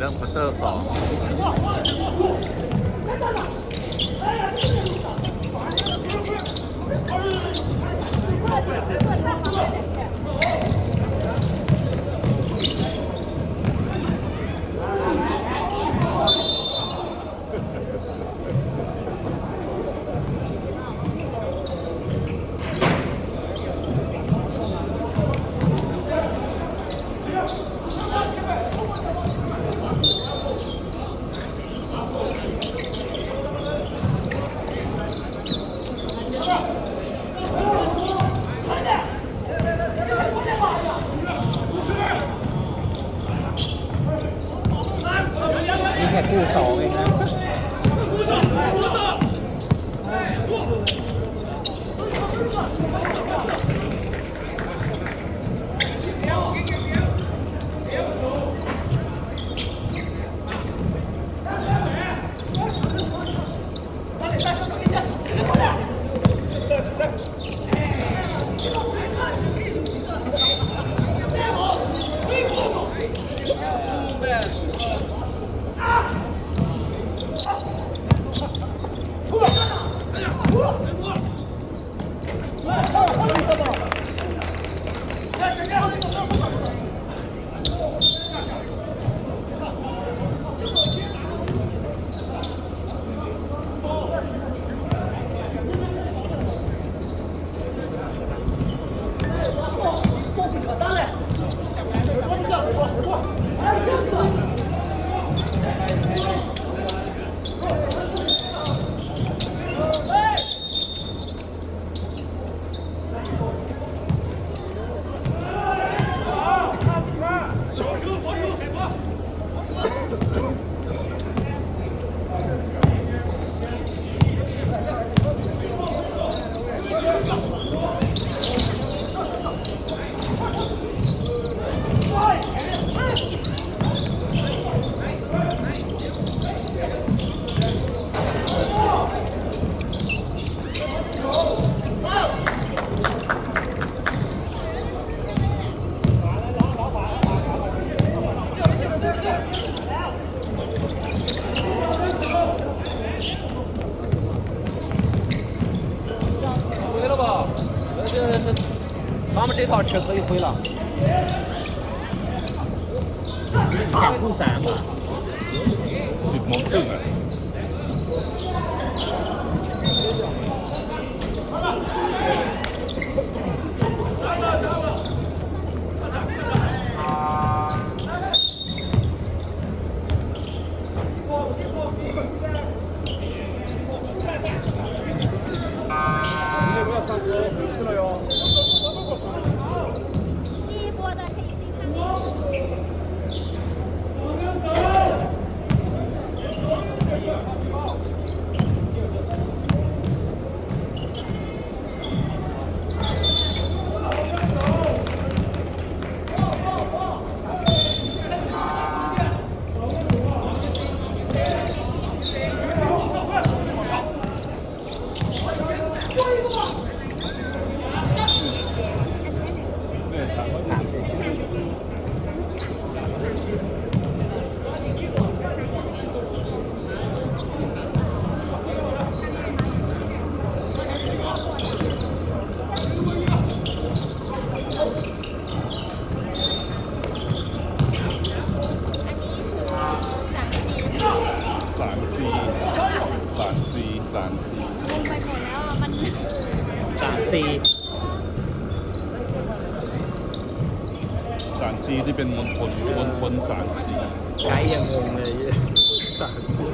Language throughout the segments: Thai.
เริ่มควอเตอร์สอง 这套车可以回了，大虎山。这毛。 สามสี่ที่เป็นมณฑลมณฑลสามสี่ไกด์ยังงงเลยสารซี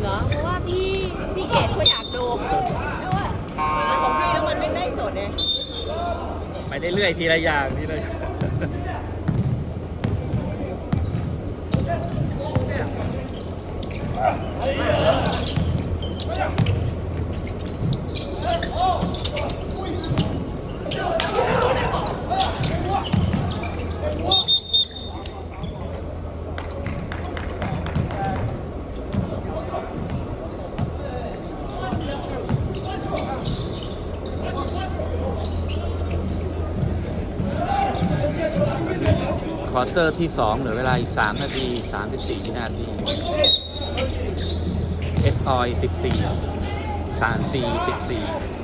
เหรอ เพราะว่าพี่พี่เกดเขาอยากดูเพราะว่าของพี่แล้วมันไม่ได้สดเลยไปได้เรื่อยทีละอย่างทีละอย่าง ควอเตอร์ที่ 2 เหลือเวลาอีก 3 นาที 34 วินาที S ออย14 34 14